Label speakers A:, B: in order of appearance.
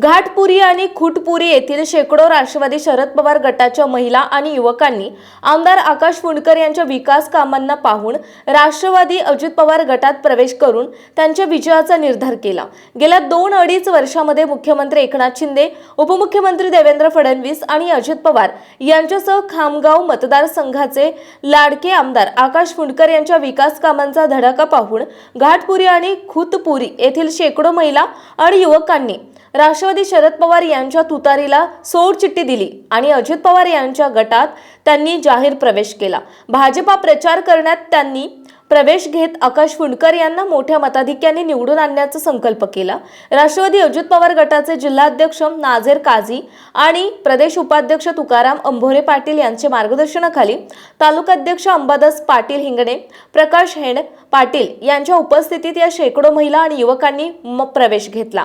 A: घाटपुरी आणि खुटपुरी येथील शेकडो राष्ट्रवादी शरद पवार गटाच्या महिला आणि युवकांनी आमदार आकाश फुंडकर यांच्या विकास कामांना पाहून राष्ट्रवादी अजित पवार गटात प्रवेश करून त्यांच्या विजयाचा निर्धार केला. गेल्या दोन अडीच वर्षामध्ये मुख्यमंत्री एकनाथ शिंदे उपमुख्यमंत्री देवेंद्र फडणवीस आणि अजित पवार यांच्यासह खामगाव मतदारसंघाचे लाडके आमदार आकाश फुंडकर यांच्या विकास कामांचा धडाका पाहून घाटपुरी आणि खुतपुरी येथील शेकडो महिला आणि युवकांनी राष्ट्रवादी शरद पवार यांच्या तुतारीला सोडचिठ्ठी दिली आणि अजित पवार यांच्या गटात त्यांनी जाहीर प्रवेश केला. भाजपा प्रचार करण्यात त्यांनी प्रवेश घेत आकाश फुंडकर यांना मोठ्या मताधिक्याने निवडून आणण्याचा संकल्प केला. राष्ट्रवादी अजित पवार गटाचे जिल्हाध्यक्ष नाझेर काझी आणि प्रदेश उपाध्यक्ष तुकाराम अंभोरे पाटील यांच्या मार्गदर्शनाखाली तालुकाध्यक्ष अंबादास पाटील हिंगणे प्रकाश हेंड पाटील यांच्या उपस्थितीत या शेकडो महिला आणि युवकांनी प्रवेश घेतला.